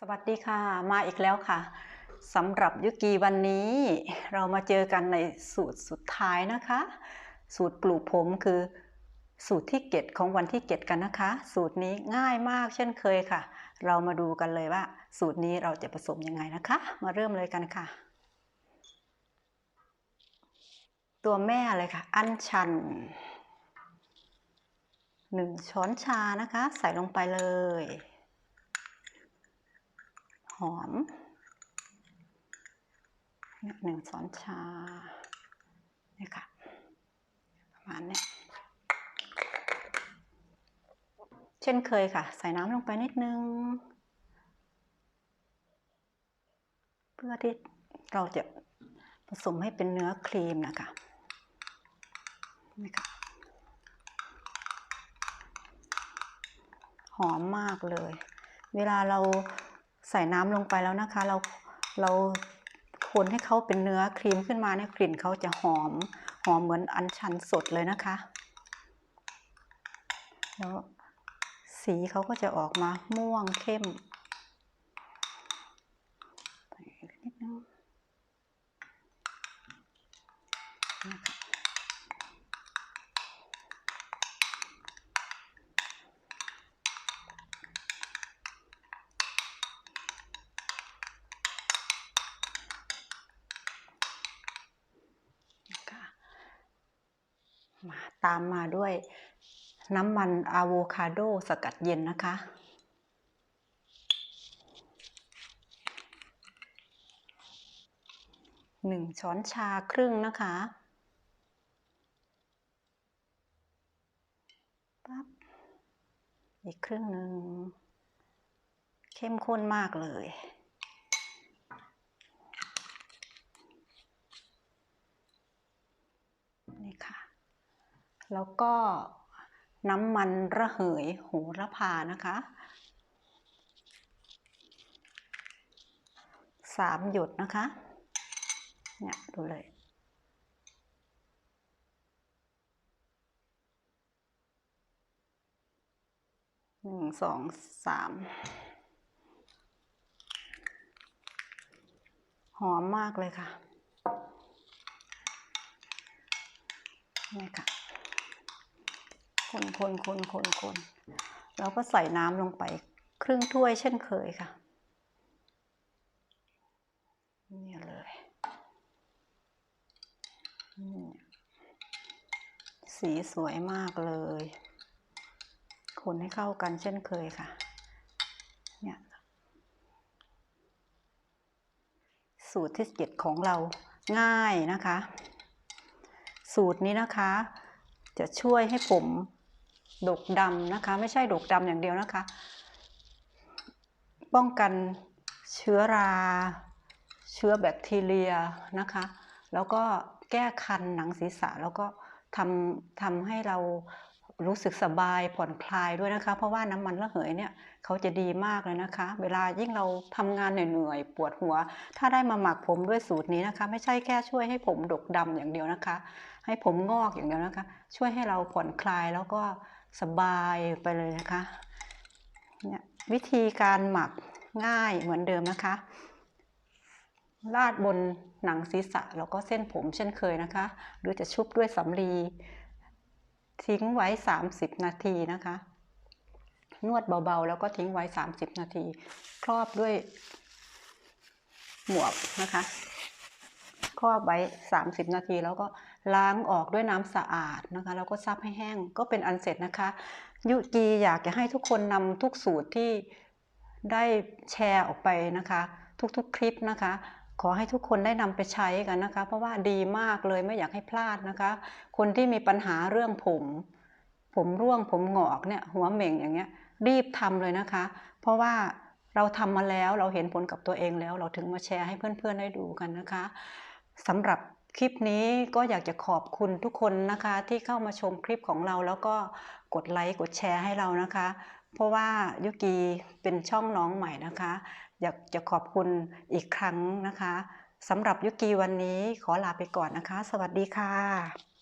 สวัสดีค่ะ มาอีกแล้วค่ะสำหรับยุกีวันนี้เรามาเจอกันในสูตรสุดท้ายนะคะ สูตรปลูกผมคือสูตรที่เกตของวันที่เกตกันนะคะ สูตรนี้ง่ายมากเช่นเคยค่ะ เรามาดูกันเลยว่า สูตรนี้เราจะผสมยังไงนะคะ มาเริ่มเลยกันค่ะ ตัวแม่เลยค่ะ อัญชันหนึ่งช้อนชานะคะ ใส่ลงไปเลย หอมเนี่ยหนึ่งช้อนชาเนี่ยค่ะ ประมาณเนี้ยเช่นเคยค่ะ ใส่น้ำลงไปนิดนึง เพื่อที่เราจะผสมให้เป็นเนื้อครีมนะคะนี่ค่ะหอมมากเลย เวลาเรา ใส่น้ำลงไปแล้วนะคะ เราเราคนให้เขาเป็นเนื้อครีมขึ้นมาเนี่ยกลิ่นเขาจะหอมหอมเหมือนอัญชันสดเลยนะคะ แล้วสีเขาก็จะออกมาม่วงเข้มนิดนึงนะคะค่ะ ตามมาด้วยน้ำมันอะโวคาโดสกัดเย็นนะคะ หนึ่งช้อนชาครึ่งนะคะปั๊บอีกครึ่งหนึ่ง เข้มข้นมากเลยนี่ค่ะ แล้วก็น้ำมันระเหยโหระพานะคะสามหยดนะคะ เนี่ยดูเลย หนึ่งสองสาม หอมมากเลยค่ะ นี่ค่ะ คนคนคนคนคนแล้วก็ใส่น้ำลงไปครึ่งถ้วยเช่นเคยค่ะเนี่ยเลยนี่สีสวยมากเลย คนให้เข้ากันเช่นเคยค่ะ เนี่ยสูตรที่เจ็ดของเราง่ายนะคะ สูตรนี้นะคะ จะช่วยให้ผม ดกดำนะคะ ไม่ใช่ดกดำอย่างเดียวนะคะ ป้องกันเชื้อรา เชื้อแบคทีเรียนะคะ แล้วก็แก้คันหนังศีรษะแล้วก็ทำทำให้เรารู้สึกสบายผ่อนคลายด้วยนะคะ เพราะว่าน้ำมันระเหยเนี่ยเขาจะดีมากเลยนะคะ เวลายิ่งเราทำงานเหนื่อยๆปวดหัว ถ้าได้มาหมักผมด้วยสูตรนี้นะคะ ไม่ใช่แค่ช่วยให้ผมดกดำอย่างเดียวนะคะ ให้ผมงอกอย่างเดียวนะคะ ช่วยให้เราผ่อนคลายแล้วก็ สบายไปเลยนะคะเนี่ยวิธีการหมักง่ายเหมือนเดิมนะคะ ราดบนหนังศีรษะแล้วก็เส้นผมเช่นเคยนะคะ หรือจะชุบด้วยสำลีทิ้งไว้ 30 นาทีนะคะ นวดเบาๆ แล้วก็ทิ้งไว้ 30 นาที ครอบด้วยหมวกนะคะ ครอบไว้ 30 นาทีแล้วก็ ล้างออกด้วยน้ำสะอาดนะคะแล้วก็ซับให้แห้งก็เป็นอันเสร็จนะคะ ยุกีอยากจะให้ทุกคนนำทุกสูตรที่ได้แชร์ออกไปนะคะ ทุกๆคลิปนะคะ ขอให้ทุกคนได้นำไปใช้กันนะคะ เพราะว่าดีมากเลยไม่อยากให้พลาดนะคะ คนที่มีปัญหาเรื่องผม ผมร่วงผมหงอกเนี่ยหัวเหม่งอย่างเงี้ยรีบทำเลยนะคะ เพราะว่าเราทำมาแล้วเราเห็นผลกับตัวเองแล้ว เราถึงมาแชร์ให้เพื่อนๆได้ดูกันนะคะสำหรับ คลิปนี้ก็อยากจะขอบคุณทุกคนนะคะ ที่เข้ามาชมคลิปของเรา แล้วก็กดไลค์กดแชร์ให้เรานะคะ เพราะว่ายุกีเป็นช่องน้องใหม่นะคะ อยากจะขอบคุณอีกครั้งนะคะสำหรับยุกีวันนี้ขอลาไปก่อนนะคะ สวัสดีค่ะ